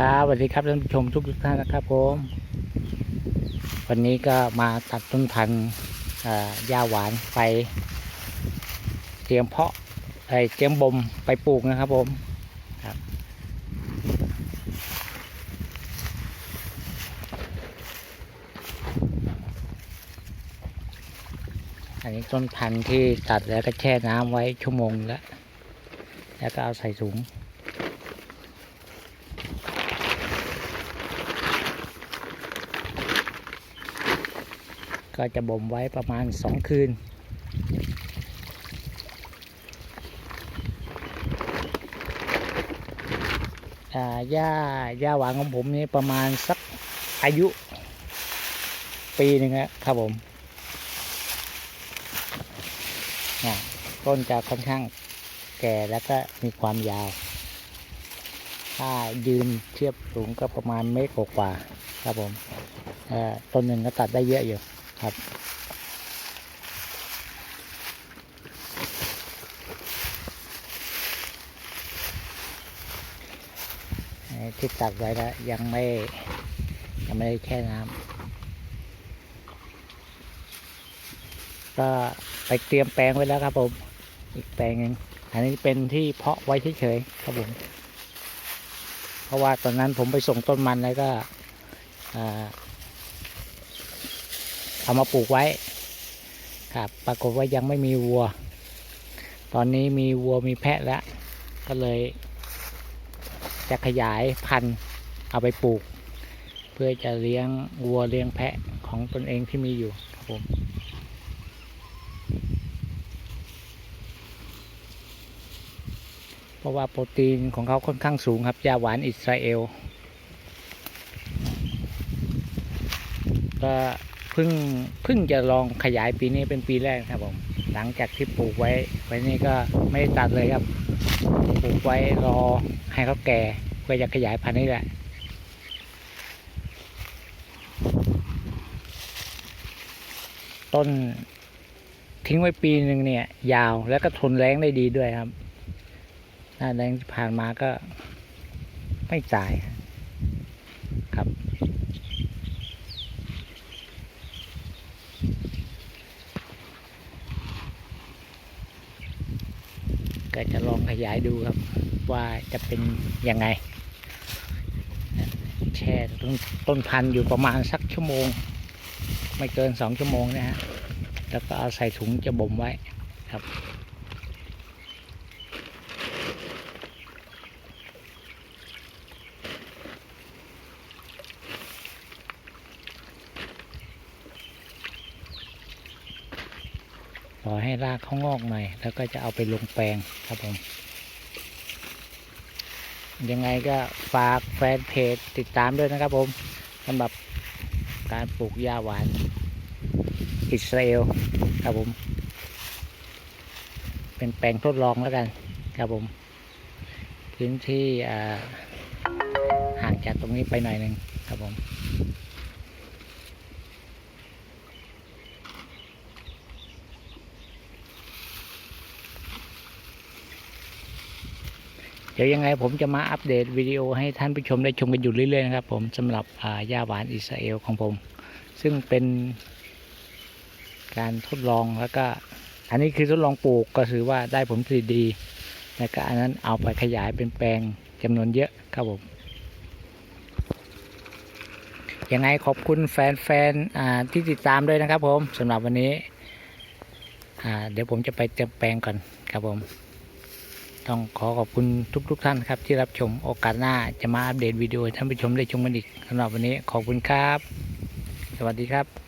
ครับสวัสดีครับท่านผู้ชมทุกทุกท่านนะครับผม วันนี้ก็มาตัดต้นพันธุ์อ่าหญ้าหวานไป เตรียมเพาะไอ้เตรียมบ่มไปปลูกนะครับผมครับอันนี้ต้นพันธุ์ที่ตัดแล้วก็แช่น้ำไว้ชั่วโมงแล้ว แล้วก็เอาใส่ถุง ก็จะบ่มไว้ประมาณสองคืน หญ้าหญ้าหวานของผมนี่ประมาณสักอายุ ปีหนึ่งครับผมอ่าต้นจะค่อนข้างแก่แล้วก็มีความยาว ถ้ายืนเทียบสูงก็ประมาณเมตรกว่าครับผมต้นหนึ่งก็ตัดได้เยอะอยู่ ครับ ที่ตัดไว้แล้วยังไม่ ยังไม่ได้แช่น้ำก็ไปเตรียมแปลงไว้แล้วครับผม อีกแปลงหนึ่งอันนี้เป็นที่เพาะไว้เฉยๆครับผม เพราะว่าตอนนั้นผมไปส่งต้นมันแล้วก็อ่า เอามาปลูกไว้ ครับ ปรากฏว่ายังไม่มีวัว ตอนนี้มีวัวมีแพะแล้ว ก็เลยจะขยายพันธุ์เอาไปปลูก เพื่อจะเลี้ยงวัวเลี้ยงแพะของตนเองที่มีอยู่ครับผมเพราะว่าโปรตีนของเขาค่อนข้างสูงครับยาหวานอิสราเอล ก็ เพิ่งเพิ่งจะลองขยายปีนี้เป็นปีแรกครับผมหลังจากที่ปลูกไว้ไว้นี่ก็ไม่ได้ตัดเลยครับปลูกไว้รอให้เขาแก่เพื่อจะขยายพันธุ์นี่แหละต้นทิ้งไว้ปีหนึ่งเนี่ย ยาวแล้วก็ทนแรงได้ดีด้วยครับ หน้าแรงที่ผ่านมาก็ไม่ตายครับ ก็ จะลองขยายดูครับ ว่าจะเป็นยังไง แช่ต้นต้นพันธุ์อยู่ประมาณสักชั่วโมง ไม่เกินสองชั่วโมงนะฮะแล้วก็เอาใส่ถุงจะบ่มไว้ครับ รอให้รากเขางอกหน่อย แล้วก็จะเอาไปลงแปลงครับผม ยังไงก็ฝากแฟนเพจติดตามด้วยนะครับผมสำหรับการปลูกหญ้าหวาน อิสราเอลครับผม เป็นแปลงทดลองแล้วกันครับผม พื้นที่ห่างจากตรงนี้ไปหน่อยหนึ่งครับผม เดี๋ยวยังไงผมจะมาอัปเดตวิดีโอให้ท่านผู้ชมได้ชมกันอยู่เรื่อยๆนะครับ ผมสำหรับอ่าหวานอิสราเอลของผม ซึ่งเป็นการทดลองแล้วก็ อันนี้คือทดลองปลูกก็ถือว่าได้ผลผลิตดีแล้วก็อันนั้นเอาไปขยายเป็นแปลงจำนวนเยอะครับผมยังไงขอบคุณแฟนๆที่ติดตามด้วยนะครับผมสำหรับวันนี้ เดี๋ยวผมจะไปเตรียมแปลงก่อนครับผม ต้องขอขอบคุณทุกๆทท่านครับที่รับชมโอกาสหน้าจะมาอัปเดตวิดีโอท่านผู้ชมได้ชมกันอีกสำหรับวันนี้ขอบคุณครับ สวัสดีครับ